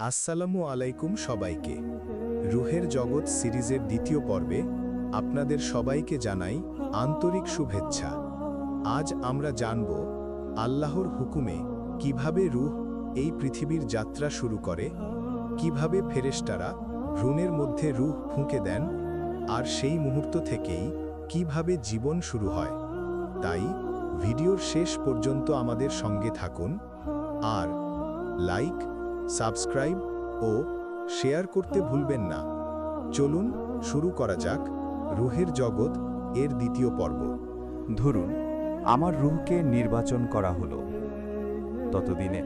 আসসালামু আলাইকুম সবাইকে। রুহের জগৎ সিরিজের দ্বিতীয় পর্বে আপনাদের সবাইকে জানাই আন্তরিক শুভেচ্ছা। আজ আমরা জানব আল্লাহর হুকুমে কীভাবে রুহ এই পৃথিবীর যাত্রা শুরু করে, কীভাবে ফেরেশতারা ভ্রূণের মধ্যে রুহ ফুঁকে দেন, আর সেই মুহূর্ত থেকেই কীভাবে জীবন শুরু হয়। তাই ভিডিওর শেষ পর্যন্ত আমাদের সঙ্গে থাকুন, আর লাইক সাবস্ক্রাইব ও শেয়ার করতে ভুলবেন না। চলুন শুরু করা যাক রুহের জগৎ এর দ্বিতীয় পর্ব। ধরুন, আমার রুহকে নির্বাচন করা হলো। ততদিনে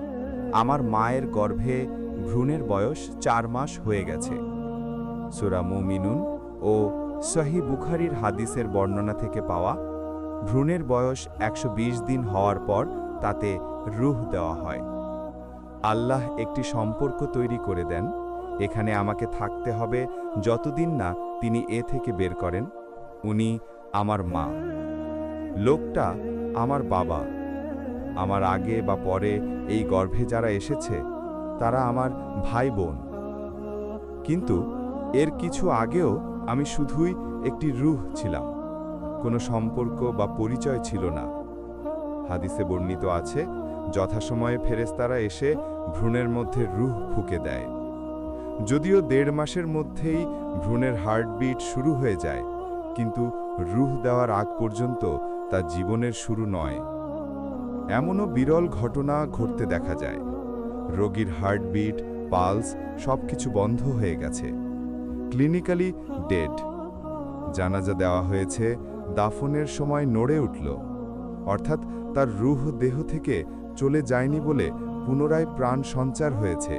আমার মায়ের গর্ভে ভ্রূণের বয়স চার মাস হয়ে গেছে। সুরা মুমিনুন ও সহি বুখারির হাদিসের বর্ণনা থেকে পাওয়া ভ্রূণের বয়স একশো বিশ দিন হওয়ার পর তাতে রুহ দেওয়া হয়। আল্লাহ একটি সম্পর্ক তৈরি করে দেন। এখানে আমাকে থাকতে হবে যতদিন না তিনি এ থেকে বের করেন। উনি আমার মা। লোকটা আমার বাবা। আমার আগে বা পরে এই গর্ভে যারা এসেছে, তারা আমার ভাই বোন। কিন্তু এর কিছু আগেও আমি শুধুই একটি রুহ ছিলাম। কোনো সম্পর্ক বা পরিচয় ছিল না। হাদিসে বর্ণিত আছে যথাসময়ে ফেরেস্তারা এসে ভ্রূণের মধ্যে রুহ ফুঁকে দেয়। যদিও দেড় মাসের মধ্যেই ভ্রূণের হার্টবিট শুরু হয়ে যায়, কিন্তু রুহ দেওয়ার আগ পর্যন্ত তা জীবনের শুরু নয়। এমনও বিরল ঘটনা ঘটতে দেখা যায়। রোগীর হার্টবিট, পালস সবকিছু বন্ধ হয়ে গেছে। Clinically dead. জানাজা দেওয়া হয়েছে, দাফনের সময় নড়ে উঠল। অর্থাৎ তার রুহ দেহ থেকে চলে যায়নি বলে পুনরায় প্রাণ সঞ্চার হয়েছে।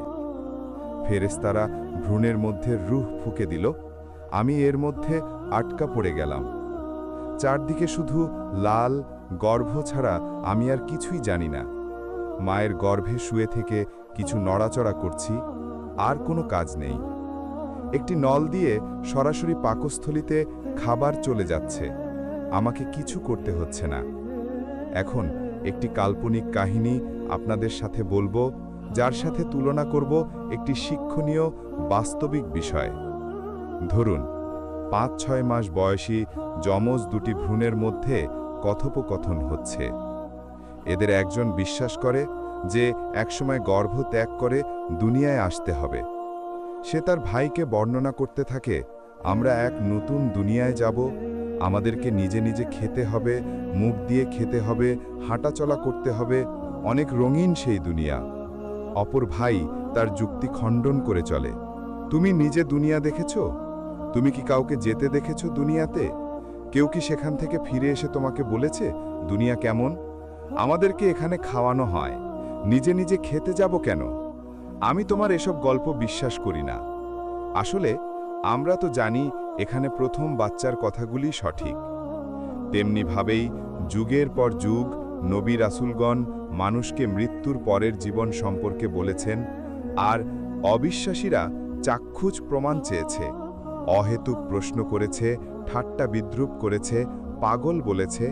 ফেরেস্তারা ভ্রূণের মধ্যে রুহ ফুকে দিল। আমি এর মধ্যে আটকা পড়ে গেলাম। চারদিকে শুধু লাল, গর্ভ ছাড়া আমি আর কিছুই জানি না। মায়ের গর্ভে শুয়ে থেকে কিছু নড়াচড়া করছি, আর কোনো কাজ নেই। একটি নল দিয়ে সরাসরি পাকস্থলিতে খাবার চলে যাচ্ছে। আমাকে কিছু করতে হচ্ছে না। এখন একটি কাল্পনিক কাহিনী আপনাদের সাথে বলব, যার সাথে তুলনা করব একটি শিক্ষণীয়, বাস্তবিক বিষয়। ধরুন, পাঁচ ছয় মাস বয়সী যমজ দুটি ভ্রূণের মধ্যে কথোপকথন হচ্ছে। এদের একজন বিশ্বাস করে যে একসময় গর্ভ ত্যাগ করে দুনিয়ায় আসতে হবে। সে তার ভাইকে বর্ণনা করতে থাকে, আমরা এক নতুন দুনিয়ায় যাব আমাদেরকে নিজে নিজে খেতে হবে, মুখ দিয়ে খেতে হবে, হাঁটাচলা করতে হবে, অনেক রঙিন সেই দুনিয়া। অপর ভাই তার যুক্তি খণ্ডন করে চলে। তুমি নিজে দুনিয়া দেখেছ? তুমি কি কাউকে যেতে দেখেছ দুনিয়াতে? কেউ কি সেখান থেকে ফিরে এসে তোমাকে বলেছে, দুনিয়া কেমন? আমাদেরকে এখানে খাওয়ানো হয়। নিজে নিজে খেতে যাব কেন? আমি তোমার এসব গল্প বিশ্বাস করি না। আসলে আমরা তো জানি এখানে প্রথম বাচ্চার কথাগুলি সঠিক। তেমনিভাবেই যুগের পর যুগ নবী রাসুলগণ মানুষকে মৃত্যুর পরের জীবন সম্পর্কে বলেছেন আর অবিশ্বাসীরা চাক্ষুষ প্রমাণ চেয়েছে। অহেতুক প্রশ্ন করেছে, ঠাট্টা বিদ্রুপ করেছে, পাগল বলেছে।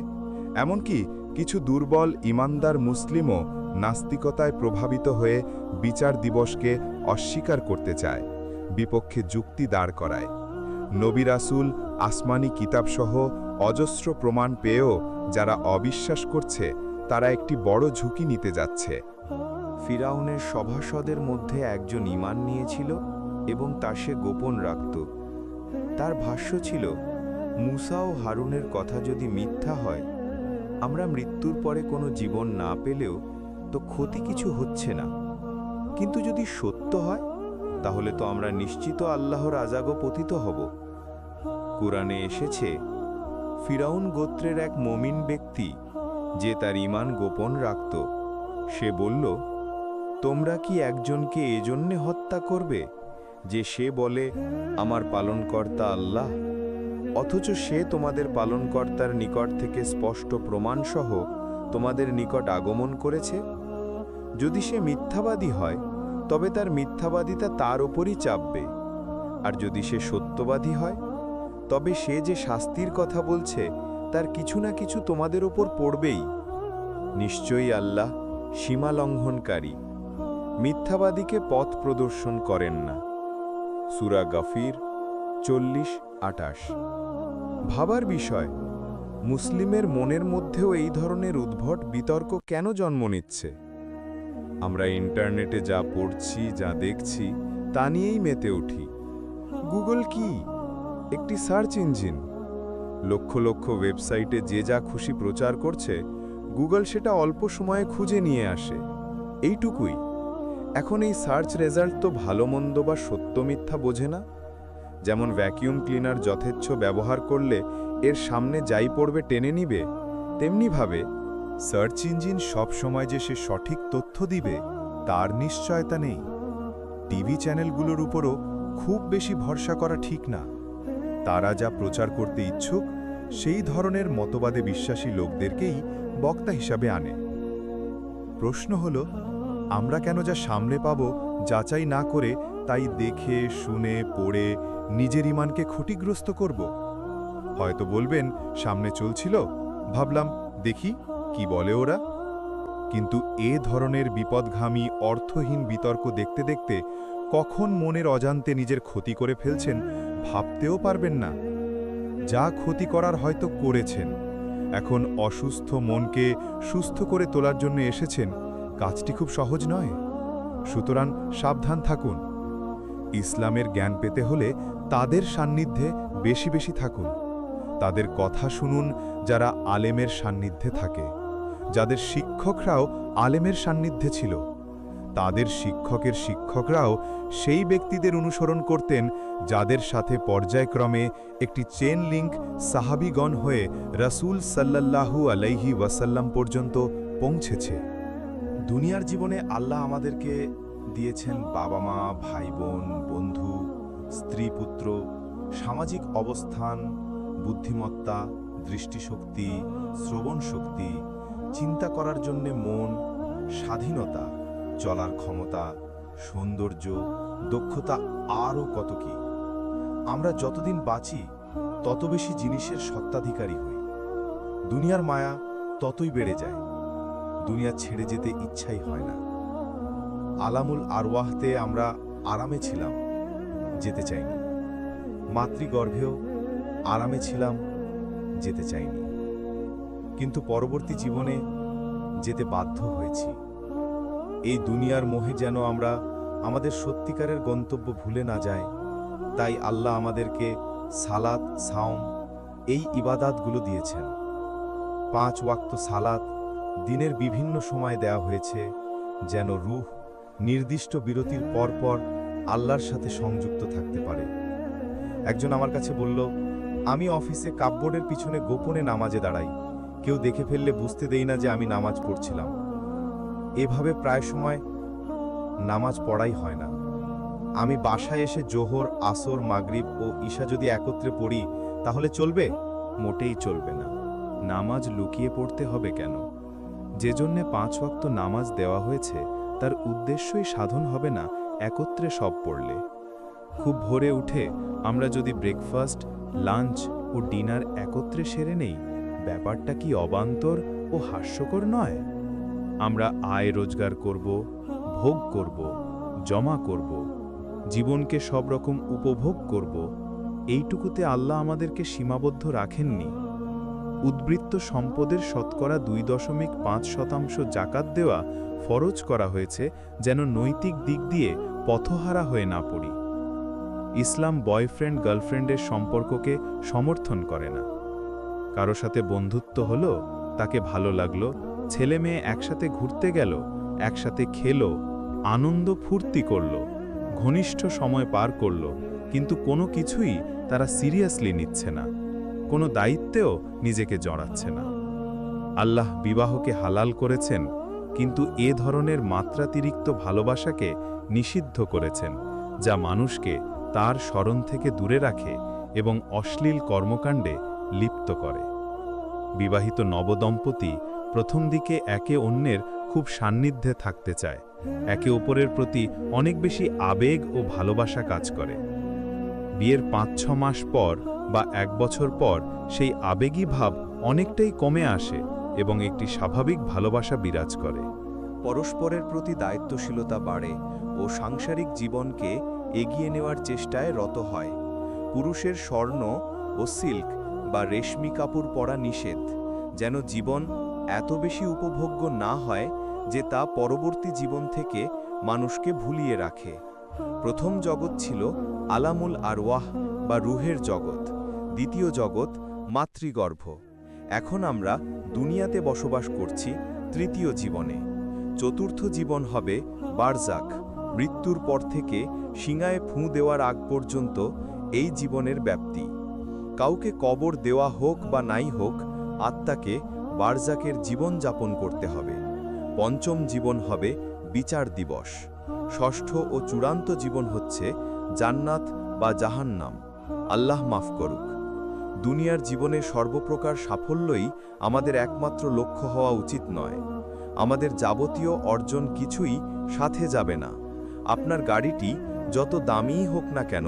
এমনকি কিছু দুর্বল, ইমানদার মুসলিমও নাস্তিকতায় প্রভাবিত হয়ে বিচার দিবসকে অস্বীকার করতে চায়, বিপক্ষে যুক্তি দাঁড় করায়। নবী রাসুল, আসমানি কিতাবসহ অজস্র প্রমাণ পেয়েও যারা অবিশ্বাস করছে, তারা একটি বড় ঝুঁকি নিতে যাচ্ছে। ফিরাউনের সভাসদের মধ্যে একজন ইমান নিয়েছিল এবং তা সে গোপন রাখত। তার ভাষ্য ছিল, মুসা ও হারুনের কথা যদি মিথ্যা হয়, আমরা মৃত্যুর পরে কোনো জীবন না পেলেও তো ক্ষতি কিছু হচ্ছে না। কিন্তু যদি সত্য হয় তাহলে তো আমরা নিশ্চিত আল্লাহর আজাগো পতিত হব। কোরআনে এসেছে, ফিরাউন গোত্রের এক মমিন ব্যক্তি যে তার ইমান গোপন রাখত, সে বলল, তোমরা কি একজনকে এজন্যে হত্যা করবে যে সে বলে, আমার পালনকর্তা আল্লাহ? অথচ সে তোমাদের পালনকর্তার নিকট থেকে স্পষ্ট প্রমাণসহ তোমাদের নিকট আগমন করেছে? যদি সে মিথ্যাবাদী হয় তবে তার মিথ্যাবাদিতা তার ওপরই চাপবে। আর যদি সে সত্যবাদী হয়, তবে সে যে শাস্তির কথা বলছে, তার কিছু না কিছু তোমাদের ওপর পড়বেই। নিশ্চয়ই আল্লাহ সীমা লঙ্ঘনকারী মিথ্যাবাদীকে পথ প্রদর্শন করেন না। সুরা গফির চল্লিশ আটাশ ভাবার বিষয়, মুসলিমের মনের মধ্যেও এই ধরনের উদ্ভট বিতর্ক কেন জন্ম নিচ্ছে? আমরা ইন্টারনেটে যা পড়ছি, যা দেখছি, তা নিয়েই মেতে উঠি। গুগল কি? একটি সার্চ ইঞ্জিন। লক্ষ লক্ষ ওয়েবসাইটে যে যা খুশি প্রচার করছে, গুগল সেটা অল্প সময়ে খুঁজে নিয়ে আসে। এইটুকুই। এখন এই সার্চ রেজাল্ট তো ভালো, মন্দ বা সত্য মিথ্যা বোঝে না। যেমন ভ্যাকিউম ক্লিনার যথেচ্ছ ব্যবহার করলে এর সামনে যাই পড়বে, টেনে নিবে তেমনিভাবে সার্চ ইঞ্জিন সবসময় যে সে সঠিক তথ্য দিবে, তার নিশ্চয়তা নেই। টিভি চ্যানেলগুলোর উপরও খুব বেশি ভরসা করা ঠিক না। তারা যা প্রচার করতে ইচ্ছুক, সেই ধরনের মতবাদে বিশ্বাসী লোকদেরকেই বক্তা হিসাবে আনে। প্রশ্ন হল, আমরা কেন যা সামনে পাব যাচাই না করে তাই দেখে, শুনে, পড়ে নিজের ইমানকে ক্ষতিগ্রস্ত করব? হয়তো বলবেন, সামনে চলছিল? ভাবলাম, দেখি। কি বলে ওরা? কিন্তু এ ধরনের বিপদঘামী অর্থহীন বিতর্ক দেখতে দেখতে কখন মনের অজান্তে নিজের ক্ষতি করে ফেলছেন ভাবতেও পারবেন না। যা ক্ষতি করার হয়তো করেছেন। এখন অসুস্থ মনকে সুস্থ করে তোলার জন্য এসেছেন কাজটি খুব সহজ নয়। সুতরাং সাবধান থাকুন। ইসলামের জ্ঞান পেতে হলে তাদের সান্নিধ্যে বেশি বেশি থাকুন। তাদের কথা শুনুন যারা আলেমের সান্নিধ্যে থাকে। যাদের শিক্ষকরাও আলেমের সান্নিধ্যে ছিল। তাদের শিক্ষকের শিক্ষকরাও সেই ব্যক্তিদের অনুসরণ করতেন, যাদের সাথে পর্যায়ক্রমে একটি চেন লিঙ্ক সাহাবিগণ হয়ে রাসূল সাল্লাল্লাহু আলাইহি ওয়াসাল্লাম পর্যন্ত পৌঁছেছে। দুনিয়ার জীবনে আল্লাহ আমাদেরকে দিয়েছেন বাবা মা ভাই বোন বন্ধু স্ত্রী পুত্র সামাজিক অবস্থান, বুদ্ধিমত্তা, দৃষ্টিশক্তি শ্রবণ শক্তি চিন্তা করার জন্যে মন, স্বাধীনতা, চলার ক্ষমতা, সৌন্দর্য, দক্ষতা আরও কত কি। আমরা যতদিন বাঁচি, তত বেশি জিনিসের সত্ত্বাধিকারী হই। দুনিয়ার মায়া ততই বেড়ে যায়। দুনিয়া ছেড়ে যেতে ইচ্ছাই হয় না। আলামুল আরওয়াহতে আমরা আরামে ছিলাম, যেতে চাইনি। মাতৃগর্ভেও আরামে ছিলাম, যেতে চাইনি। কিন্তু পরবর্তী জীবনে যেতে বাধ্য হয়েছি। এই দুনিয়ার মোহে যেন আমরা আমাদের সত্যিকারের গন্তব্য ভুলে না যাই, তাই আল্লাহ আমাদেরকে সালাত, সাওম এই ইবাদাতগুলো দিয়েছেন। পাঁচ ওয়াক্ত সালাত দিনের বিভিন্ন সময় দেয়া হয়েছে, যেন রূহ নির্দিষ্ট বিরতির পর পর আল্লাহর সাথে সংযুক্ত থাকতে পারে। একজন আমার কাছে বলল, আমি অফিসে কাপবোর্ডের পিছনে গোপনে নামাজে দাঁড়াই। কেউ দেখে ফেললে বুঝতে দেই না যে আমি নামাজ পড়ছিলাম। এভাবে প্রায় সময় নামাজ পড়াই হয় না। আমি বাসায় এসে জোহর, আসর, মাগরিব ও ঈশা যদি একত্রে পড়ি, তাহলে চলবে? মোটেই চলবে না। নামাজ লুকিয়ে পড়তে হবে কেন? যে জন্যে পাঁচ ওয়াক্ত নামাজ দেওয়া হয়েছে, তার উদ্দেশ্যই সাধন হবে না, একত্রে সব পড়লে। খুব ভোরে উঠে আমরা যদি ব্রেকফাস্ট, লাঞ্চ ও ডিনার একত্রে সেরে নেই ব্যাপারটা কি অবান্তর ও হাস্যকর নয়? আমরা আয় রোজগার করব, ভোগ করব, জমা করব, জীবনকে সব রকম উপভোগ করব, এইটুকুতে আল্লাহ আমাদেরকে সীমাবদ্ধ রাখেননি। উদ্বৃত্ত সম্পদের শতকরা দুই দশমিক পাঁচ শতাংশ জাকাত দেওয়া ফরজ করা হয়েছে যেন নৈতিক দিক দিয়ে পথহারা হয়ে না পড়ি। ইসলাম বয়ফ্রেন্ড গার্লফ্রেন্ডের সম্পর্ককে সমর্থন করে না। কারও সাথে বন্ধুত্ব হলো, তাকে ভালো লাগল, ছেলে মেয়ে একসাথে ঘুরতে গেল, একসাথে খেলো, আনন্দ ফুর্তি করল, ঘনিষ্ঠ সময় পার করল, কিন্তু কোনো কিছুই তারা সিরিয়াসলি নিচ্ছে না, কোনো দায়িত্বেও নিজেকে জড়াচ্ছে না। আল্লাহ বিবাহকে হালাল করেছেন, কিন্তু এ ধরনের মাত্রাতিরিক্ত ভালোবাসাকে নিষিদ্ধ করেছেন, যা মানুষকে তার স্মরণ থেকে দূরে রাখে এবং অশ্লীল কর্মকাণ্ডে লিপ্ত করে। বিবাহিত নবদম্পতি প্রথম দিকে একে অন্যের খুব সান্নিধ্যে থাকতে চায়। একে অপরের প্রতি অনেক বেশি আবেগ ও ভালোবাসা কাজ করে। বিয়ের পাঁচ ছ মাস পর বা এক বছর পর সেই আবেগী ভাব অনেকটাই কমে আসে এবং একটি স্বাভাবিক ভালোবাসা বিরাজ করে। পরস্পরের প্রতি দায়িত্বশীলতা বাড়ে ও সাংসারিক জীবনকে এগিয়ে নেওয়ার চেষ্টায় রত হয়। পুরুষের স্বর্ণ ও সিল্ক বা রেশমি কাপড় পরা নিষেধ, যেন জীবন এত বেশি উপভোগ্য না হয় যে তা পরবর্তী জীবন থেকে মানুষকে ভুলিয়ে রাখে। প্রথম জগৎ ছিল আলামুল আরওয়াহ বা রুহের জগৎ, দ্বিতীয় জগৎ মাতৃগর্ভ। এখন আমরা দুনিয়াতে বসবাস করছি তৃতীয় জীবনে। চতুর্থ জীবন হবে বারজাক, মৃত্যুর পর থেকে সিঙায় ফুঁ দেওয়ার আগ পর্যন্ত এই জীবনের ব্যাপ্তি। কাউকে কবর দেওয়া হোক বা নাই হোক, আত্মাকে বারজাকের জীবন যাপন করতে হবে। পঞ্চম জীবন হবে বিচার দিবস। ষষ্ঠ ও চূড়ান্ত জীবন হচ্ছে জান্নাত বা জাহান্নাম। আল্লাহ মাফ করুক। দুনিয়ার জীবনে সর্বপ্রকার সাফল্যই আমাদের একমাত্র লক্ষ্য হওয়া উচিত নয়। আমাদের যাবতীয় অর্জন কিছুই সাথে যাবে না। আপনার গাড়িটি যত দামিই হোক না কেন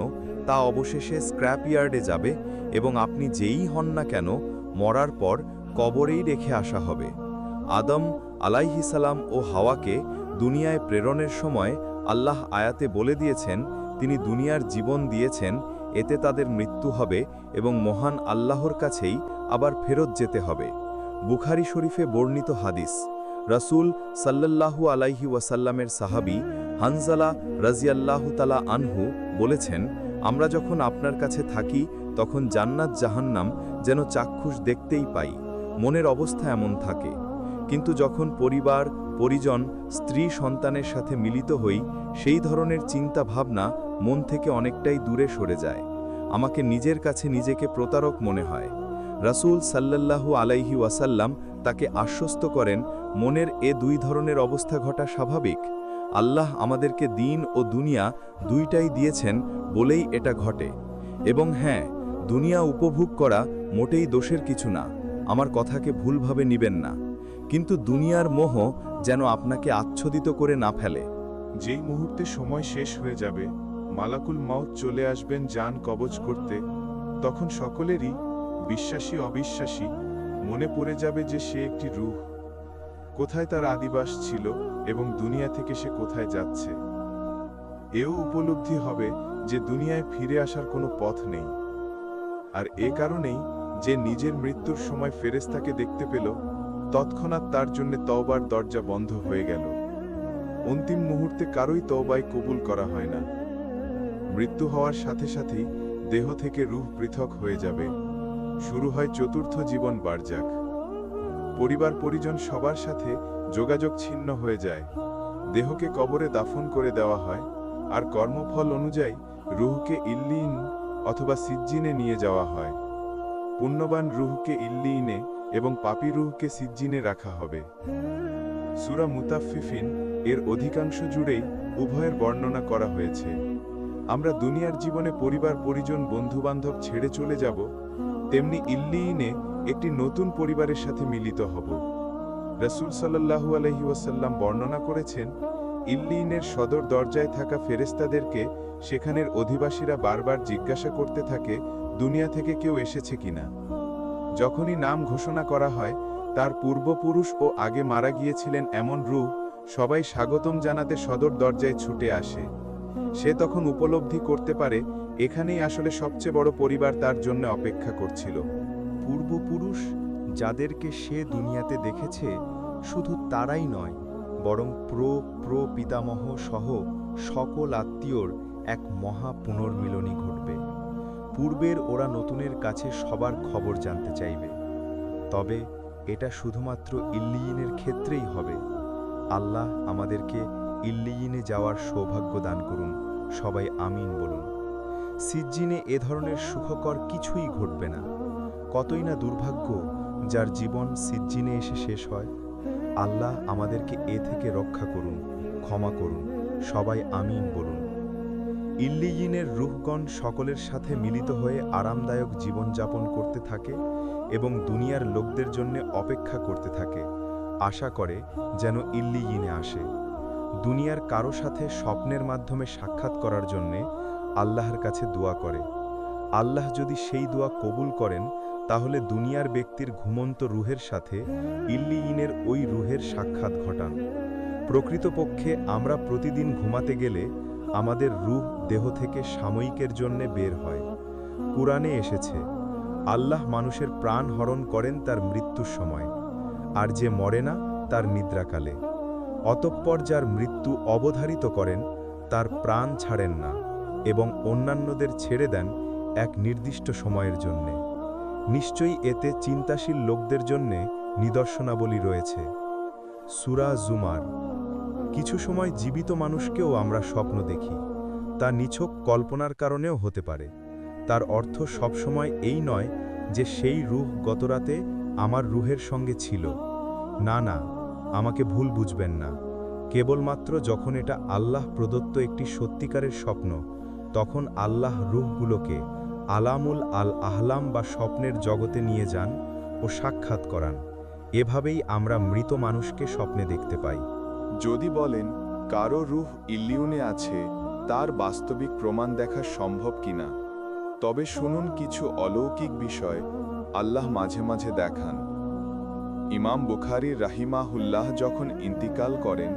তা অবশেষে স্ক্র্যাপ ইয়ার্ডে যাবে এবং আপনি যেই হন না কেন, মরার পর কবরেই রেখে আসা হবে। আদম আলাইহিসালাম ও হাওয়াকে দুনিয়ায় প্রেরণের সময় আল্লাহ আয়াতে বলে দিয়েছেন, তিনি দুনিয়ার জীবন দিয়েছেন, এতে তাদের মৃত্যু হবে এবং মহান আল্লাহর কাছেই আবার ফেরত যেতে হবে। বুখারি শরীফে বর্ণিত হাদিস, রাসূল সাল্লাল্লাহু আলাইহি ওয়াসাল্লামের সাহাবী হানজালা রাজিয়াল্লাহু তালা আনহু বলেছেন আমরা যখন আপনার কাছে থাকি, তখন জান্নাত জাহান্নাম যেন চাক্ষুষ দেখতেই পাই, মনের অবস্থা এমন থাকে। কিন্তু যখন পরিবার, পরিজন, স্ত্রী, সন্তানের সাথে মিলিত হই, সেই ধরনের চিন্তা ভাবনা মন থেকে অনেকটাই দূরে সরে যায়। আমাকে নিজের কাছে নিজেকে প্রতারক মনে হয়। রাসূল সাল্লাল্লাহু আলাইহি ওয়াসাল্লাম তাকে আশ্বস্ত করেন, মনের এ দুই ধরনের অবস্থা ঘটা স্বাভাবিক। আল্লাহ আমাদেরকে দিন ও দুনিয়া দুইটাই দিয়েছেন বলেই এটা ঘটে। এবং হ্যাঁ দুনিয়া উপভোগ করা মোটেই দোষের কিছু না, আমার কথাকে ভুলভাবে নিবেন না। কিন্তু দুনিয়ার মোহ যেন আপনাকে আচ্ছদিত করে না ফেলে। যেই মুহূর্তে সময় শেষ হয়ে যাবে, মালাকুল মাউত চলে আসবেন যান কবজ করতে, তখন সকলেরই বিশ্বাসী অবিশ্বাসী মনে পড়ে যাবে যে সে একটি রূহ। কোথায় তার আদিবাস ছিল এবং দুনিয়া থেকে সে কোথায় যাচ্ছে। এও উপলব্ধি হবে যে দুনিয়ায় ফিরে আসার কোনো পথ নেই। আর এ কারণেই যে নিজের মৃত্যুর সময় ফেরেস্তাকে দেখতে পেল, তৎক্ষণাৎ তার জন্য তওবার দরজা বন্ধ হয়ে গেল। অন্তিম মুহূর্তে কারোই তওবায় কবুল করা হয় না। মৃত্যু হওয়ার সাথে সাথেই দেহ থেকে রূহ পৃথক হয়ে যাবে। শুরু হয় চতুর্থ জীবন বারজাক। পরিবার পরিজন সবার সাথে যোগাযোগ ছিন্ন হয়ে যায়। দেহকে কবরে দাফন করে দেওয়া হয় আর কর্মফল অনুযায়ী রুহকে ইল্লিন অথবা সিজ্জিনে নিয়ে যাওয়া হয়। পুণ্যবান রুহকে ইল্লিনে এবং পাপি রুহকে সিজ্জিনে রাখা হবে। সুরা মুতাফিফিন এর অধিকাংশ জুড়েই উভয়ের বর্ণনা করা হয়েছে। আমরা দুনিয়ার জীবনে পরিবার পরিজন বন্ধুবান্ধব ছেড়ে চলে যাব, তেমনি ইল্লিইনে একটি নতুন পরিবারের সাথে মিলিত হব। রসুল সাল্লাহু আলহি ওয়াসাল্লাম বর্ণনা করেছেন ইল্লিইনের সদর দরজায় থাকা ফেরেস্তাদেরকে সেখানের অধিবাসীরা বারবার জিজ্ঞাসা করতে থাকে, দুনিয়া থেকে কেউ এসেছে কিনা। যখনই নাম ঘোষণা করা হয়, তার পূর্বপুরুষ ও আগে মারা গিয়েছিলেন এমন রূহ সবাই স্বাগতম জানাতে সদর দরজায় ছুটে আসে। সে তখন উপলব্ধি করতে পারে, এখানেই আসলে সবচেয়ে বড় পরিবার তার জন্য অপেক্ষা করছিল। পূর্বপুরুষ যাদেরকে সে দুনিয়াতে দেখেছে, শুধু তারাই নয়, বরং প্র প্র পিতামহ সহ সকল আত্মীয়র এক মহা পুনর্মিলনী ঘটবে। পূর্বের ওরা নতুনের কাছে সবার খবর জানতে চাইবে। তবে এটা শুধুমাত্র ইল্লিয়িনের ক্ষেত্রেই হবে। আল্লাহ আমাদেরকে ইল্লিয়িনে যাওয়ার সৌভাগ্য দান করুন, সবাই আমিন বলুন। সিজ্জিনে এ ধরনের সুখকর কিছুই ঘটবে না। কতই না দুর্ভাগ্য যার জীবন সিজ্জিনে এসে শেষ হয়। আল্লাহ আমাদেরকে এ থেকে রক্ষা করুন, ক্ষমা করুন, সবাই আমিন বলুন। ইল্লিয়িনের রুহগণ সকলের সাথে মিলিত হয়ে আরামদায়ক জীবনযাপন করতে থাকে এবং দুনিয়ার লোকদের জন্য অপেক্ষা করতে থাকে। আশা করে যেন ইল্লিয়িনে আসে। দুনিয়ার কারও সাথে স্বপ্নের মাধ্যমে সাক্ষাৎ করার জন্যে আল্লাহর কাছে দোয়া করে। আল্লাহ যদি সেই দোয়া কবুল করেন তাহলে দুনিয়ার ব্যক্তির ঘুমন্ত রুহের সাথে ইল্লিয়িনের ওই রুহের সাক্ষাৎ ঘটান। প্রকৃতপক্ষে আমরা প্রতিদিন ঘুমাতে গেলে আমাদের রূহ দেহ থেকে সাময়িকের জন্যে বের হয়। কুরআনে এসেছে, আল্লাহ মানুষের প্রাণ হরণ করেন তার মৃত্যুর সময়, আর যে মরে না, তার নিদ্রাকালে। অতঃপর যার মৃত্যু অবধারিত করেন, তার প্রাণ ছাড়েন না এবং অন্যান্যদের ছেড়ে দেন এক নির্দিষ্ট সময়ের জন্যে। নিশ্চয়ই এতে চিন্তাশীল লোকদের জন্যে নিদর্শনাবলী রয়েছে। সুরা জুমার। কিছু সময় জীবিত মানুষকেও আমরা স্বপ্ন দেখি। তা নিছক কল্পনার কারণেও হতে পারে। তার অর্থ সবসময় এই নয় যে সেই রূহ গতরাতে আমার রুহের সঙ্গে ছিল। না না, আমাকে ভুল বুঝবেন না। কেবলমাত্র যখন এটা আল্লাহ প্রদত্ত একটি সত্যিকারের স্বপ্ন, তখন আল্লাহ রূহগুলোকে আলামুল আল আহলাম বা স্বপ্নের জগতে নিয়ে যান ও সাক্ষাৎ করান। এভাবেই আমরা মৃত মানুষকে স্বপ্নে দেখতে পাই। যদি বলেন, কারও রূহ ইল্লিউনে আছে, তার বাস্তবিক প্রমাণ দেখা সম্ভব কিনা? তবে শুনুন কিছু অলৌকিক বিষয় আল্লাহ মাঝে মাঝে দেখান। ইমাম বুখারি রাহিমাহুল্লাহ যখন ইন্তিকাল করেন,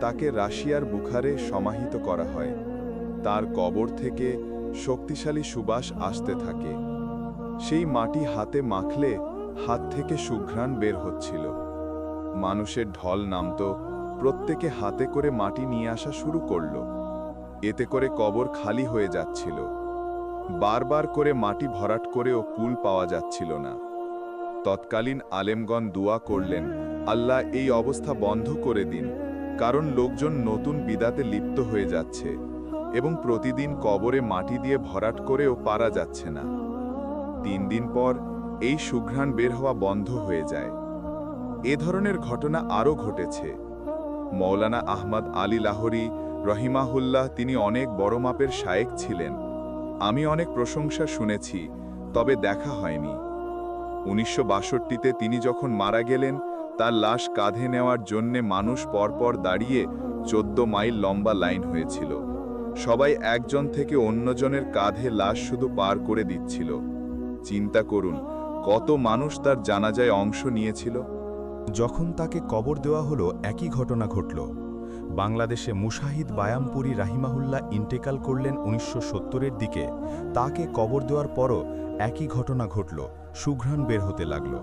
তাকে রাশিয়ার বুখারে সমাহিত করা হয়। তার কবর থেকে শক্তিশালী সুবাস আসতে থাকে। সেই মাটি হাতে মাখলে হাত থেকে সুঘ্রাণ বের হচ্ছিল। মানুষের ঢল নামত, প্রত্যেকে হাতে করে মাটি নিয়ে আসা শুরু করল। এতে করে কবর খালি হয়ে যাচ্ছিল। বারবার করে মাটি ভরাট করেও কুল পাওয়া যাচ্ছিল না। তৎকালীন আলেমগণ দোয়া করলেন, আল্লাহ এই অবস্থা বন্ধ করে দিন, কারণ লোকজন নতুন বিদাতে লিপ্ত হয়ে যাচ্ছে। এবং প্রতিদিন কবরে মাটি দিয়ে ভরাট করেও পারা যাচ্ছে না। তিন দিন পর এই সুঘ্রাণ বের হওয়া বন্ধ হয়ে যায়। এ ধরনের ঘটনা আরও ঘটেছে। মৌলানা আহমদ আলী লাহরি রহিমাহুল্লাহ তিনি অনেক বড় মাপের শায়েক ছিলেন। আমি অনেক প্রশংসা শুনেছি, তবে দেখা হয়নি। উনিশশো বাষট্টিতে তিনি যখন মারা গেলেন, তার লাশ কাঁধে নেওয়ার জন্যে মানুষ পরপর দাঁড়িয়ে চোদ্দ মাইল লম্বা লাইন হয়েছিল। সবাই একজন থেকে অন্যজনের কাঁধে লাশ শুধু পার করে দিচ্ছিল। চিন্তা করুন, কত মানুষ তার জানাজায় অংশ নিয়েছিল? যখন তাকে কবর দেওয়া হলো, একই ঘটনা ঘটল। বাংলাদেশে মুশাহিদ বায়ামপুরি রাহিমাহুল্লাহ ইন্টেকাল করলেন উনিশশো সত্তরের দিকে। তাকে কবর দেওয়ার পরও একই ঘটনা ঘটল, সুঘ্রাণ বের হতে লাগল।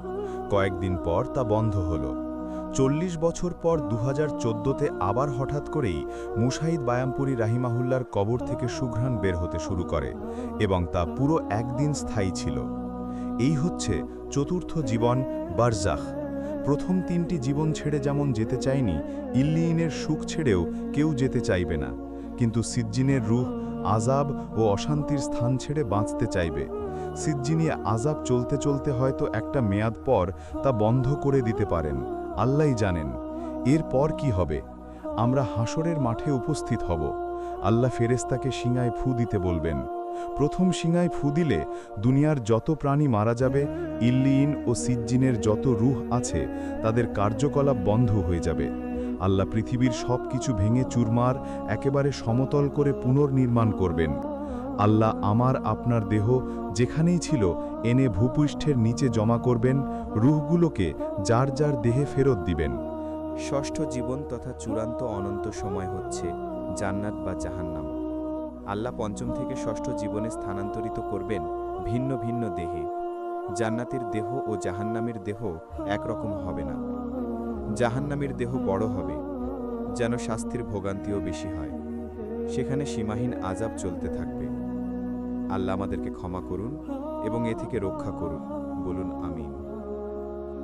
কয়েকদিন পর তা বন্ধ হলো। চল্লিশ বছর পর দু হাজার চোদ্দোতে আবার হঠাৎ করেই মুশাহিদ বায়ামপুরি রাহিমাহুল্লার কবর থেকে সুঘ্রাণ বের হতে শুরু করে এবং তা পুরো একদিন স্থায়ী ছিল। এই হচ্ছে চতুর্থ জীবন বারজাখ প্রথম তিনটি জীবন ছেড়ে যেমন যেতে চায়নি ইল্লিইনের সুখ ছেড়েও কেউ যেতে চাইবে না। কিন্তু সিজ্জিনের রূহ আজাব ও অশান্তির স্থান ছেড়ে বাঁচতে চাইবে। সিজ্জিনি আজাব চলতে চলতে হয়তো একটা মেয়াদ পর তা বন্ধ করে দিতে পারেন। আল্লাহই জানেন। এরপর কি হবে? আমরা হাসরের মাঠে উপস্থিত হব। আল্লাহ ফেরেস্তাকে শিঙায় ফু দিতে বলবেন। প্রথম শিঙায় ফু দিলে দুনিয়ার যত প্রাণী মারা যাবে, ইল্লিন ও সিজ্জিনের যত রুহ আছে, তাদের কার্যকলাপ বন্ধ হয়ে যাবে। আল্লাহ পৃথিবীর সব কিছু ভেঙে চুরমার একেবারে সমতল করে পুনর্নির্মাণ করবেন। আল্লাহ আমার আপনার দেহ যেখানেই ছিল এনে ভূপৃষ্ঠের নিচে জমা করবেন, রুহগুলোকে যার যার দেহে ফেরত দিবেন। ষষ্ঠ জীবন তথা চূড়ান্ত অনন্ত সময় হচ্ছে জান্নাত বা জাহান্নাম। আল্লাহ পঞ্চম থেকে ষষ্ঠ জীবনে স্থানান্তরিত করবেন ভিন্ন ভিন্ন দেহে। জান্নাতের দেহ ও জাহান্নামের দেহ একরকম হবে না। জাহান্নামের দেহ বড় হবে, যেন শাস্তির ভোগান্তিও বেশি হয়। সেখানে সীমাহীন আজাব চলতে থাকবে। আল্লাহ আমাদেরকে ক্ষমা করুন এবং এ থেকে রক্ষা করুন। বলুন, আমিন।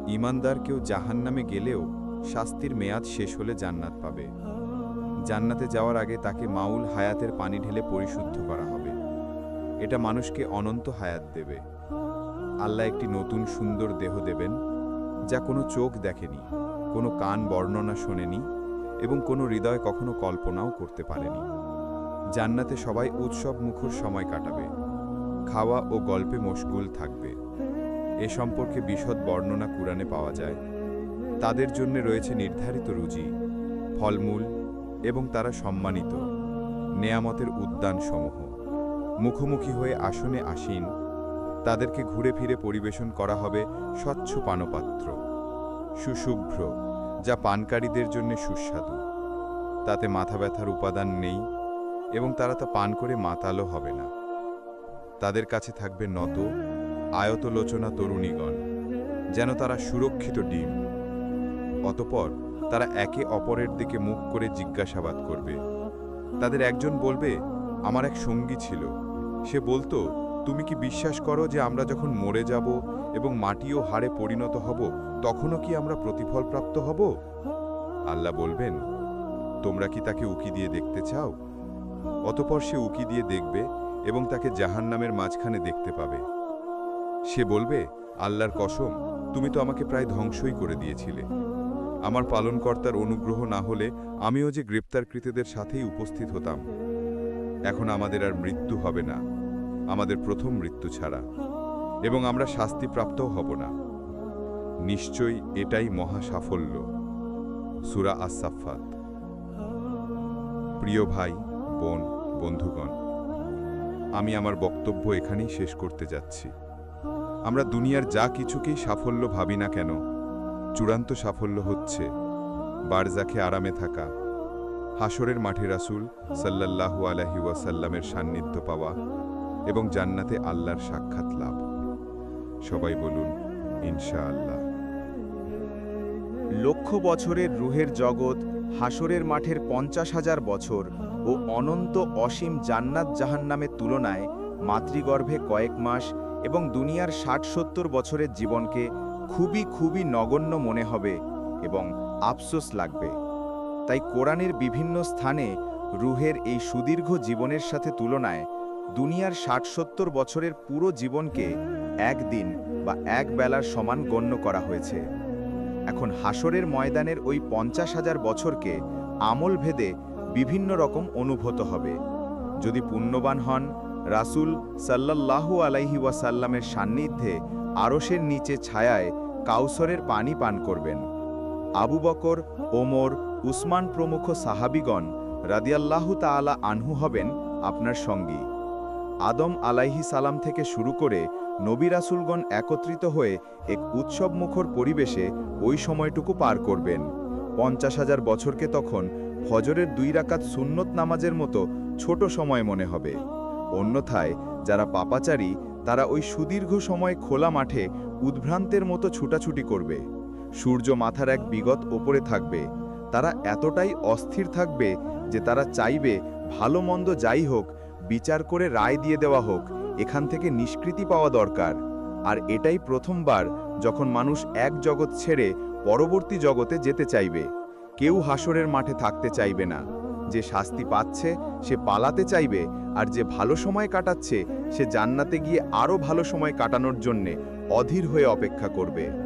ইমানদার কেউ জাহান্নামে গেলেও শাস্তির মেয়াদ শেষ হলে জান্নাত পাবে। জান্নাতে যাওয়ার আগে তাকে মাউল হায়াতের পানি ঢেলে পরিশুদ্ধ করা হবে। এটা মানুষকে অনন্ত হায়াত দেবে। আল্লাহ একটি নতুন সুন্দর দেহ দেবেন, যা কোনো চোখ দেখেনি, কোনো কান বর্ণনা শোনেনি এবং কোনো হৃদয় কখনো কল্পনাও করতে পারেনি। জান্নাতে সবাই উৎসব মুখর সময় কাটাবে। খাওয়া ও গল্পে মশগুল থাকবে। এ সম্পর্কে বিশদ বর্ণনা কুরআনে পাওয়া যায়। তাদের জন্য রয়েছে নির্ধারিত রুজি, ফলমূল এবং তারা সম্মানিত। নেয়ামতের উদ্যানসমূহ। মুখোমুখি হয়ে আসনে আসীন। তাদেরকে ঘুরে ফিরে পরিবেশন করা হবে স্বচ্ছ পানপাত্র। সুশুভ্র, যা পানকারীদের জন্য সুস্বাদু। তাতে মাথা ব্যথার উপাদান নেই। এবং তারা তা পান করে মাতালও হবে না। তাদের কাছে থাকবে নত, আয়তলোচনা তরুণীগণ, যেন তারা সুরক্ষিত ডিম। অতপর তারা একে অপরের দিকে মুখ করে জিজ্ঞাসাবাদ করবে। তাদের একজন বলবে, আমার এক সঙ্গী ছিল। সে বলতো, তুমি কি বিশ্বাস করো যে আমরা যখন মরে যাব এবং মাটি ও হাড়ে পরিণত হব, তখনও কি আমরা প্রতিফল প্রাপ্ত হব? আল্লাহ বলবেন, তোমরা কি তাকে উকি দিয়ে দেখতে চাও? অতপর সে উকি দিয়ে দেখবে এবং তাকে জাহান্নামের মাঝখানে দেখতে পাবে। সে বলবে, আল্লাহর কসম, তুমি তো আমাকে প্রায় ধ্বংসই করে দিয়েছিলে। আমার পালনকর্তার অনুগ্রহ না হলে আমিও যে গ্রেপ্তারকৃতদের সাথেই উপস্থিত হতাম। এখন আমাদের আর মৃত্যু হবে না। আমাদের প্রথম মৃত্যু ছাড়া। এবং আমরা শাস্তিপ্রাপ্তও হব না। নিশ্চয়ই এটাই মহা সাফল্য। সুরা আসাফাত প্রিয় ভাই বোন, বন্ধুগণ, আমি আমার বক্তব্য এখানেই শেষ করতে যাচ্ছি। আমরা দুনিয়ার যা কিছুকেই সাফল্য ভাবি না কেন, চূড়ান্ত সাফল্য হচ্ছে বারজাখে আরামে থাকা হাসরের মাঠে রাসুল সাল্লাল্লাহু আলাইহি ওয়াসাল্লামের সান্নিধ্য পাওয়া এবং জান্নাতে আল্লাহর সাক্ষাৎ লাভ। সবাই বলুন, ইনশাআল্লাহ। লক্ষ বছরের রুহের জগৎ হাসরের মাঠের পঞ্চাশ হাজার বছর ও অনন্ত অসীম জান্নাত জাহান্নামের তুলনায় মাতৃগর্ভে কয়েক মাস এবং দুনিয়ার ষাট সত্তর বছরের জীবনকে খুবই খুবই নগণ্য মনে হবে এবং আফসোস লাগবে। তাই কোরআনের বিভিন্ন স্থানে রুহের এই সুদীর্ঘ জীবনের সাথে তুলনায় দুনিয়ার ষাট সত্তর বছরের পুরো জীবনকে একদিন বা এক বেলার সমান গণ্য করা হয়েছে। এখন হাসরের ময়দানের ওই পঞ্চাশ হাজার বছরকে আমল ভেদে বিভিন্ন রকম অনুভূত হবে। যদি পুণ্যবান হন, রাসূল সাল্লাল্লাহু আলাইহি ওয়াসাল্লামের সান্নিধ্যে আরশের নিচে ছায়ায় কাউসরের পানি পান করবেন। আবু বকর, ওমর, উসমান প্রমুখ সাহাবিগণ রাদিয়াল্লাহু তাআলা আনহু হবেন আপনার সঙ্গী। আদম আলাইহি সালাম থেকে শুরু করে নবী রাসূলগণ একত্রিত হয়ে এক উৎসবমুখর পরিবেশে ওই সময়টুকু পার করবেন। পঞ্চাশ হাজার বছরকে তখন ফজরের দুই রাকাত সুন্নত নামাজের মতো ছোট সময় মনে হবে। অন্যথায় যারা পাপাচারী, তারা ওই সুদীর্ঘ সময় খোলা মাঠে উদ্ভ্রান্তের মতো ছুটাছুটি করবে। সূর্য মাথার এক বিগত ওপরে থাকবে। তারা এতটাই অস্থির থাকবে যে তারা চাইবে ভালো মন্দ যাই হোক, বিচার করে রায় দিয়ে দেওয়া হোক এখান থেকে নিষ্কৃতি পাওয়া দরকার। আর এটাই প্রথমবার যখন মানুষ এক জগৎ ছেড়ে পরবর্তী জগতে যেতে চাইবে। কেউ হাসরের মাঠে থাকতে চাইবে না। যে শাস্তি পাচ্ছে, সে পালাতে চাইবে, আর যে ভালো সময় কাটাচ্ছে, সে জান্নাতে গিয়ে আরও ভালো সময় কাটানোর জন্যে অধীর হয়ে অপেক্ষা করবে।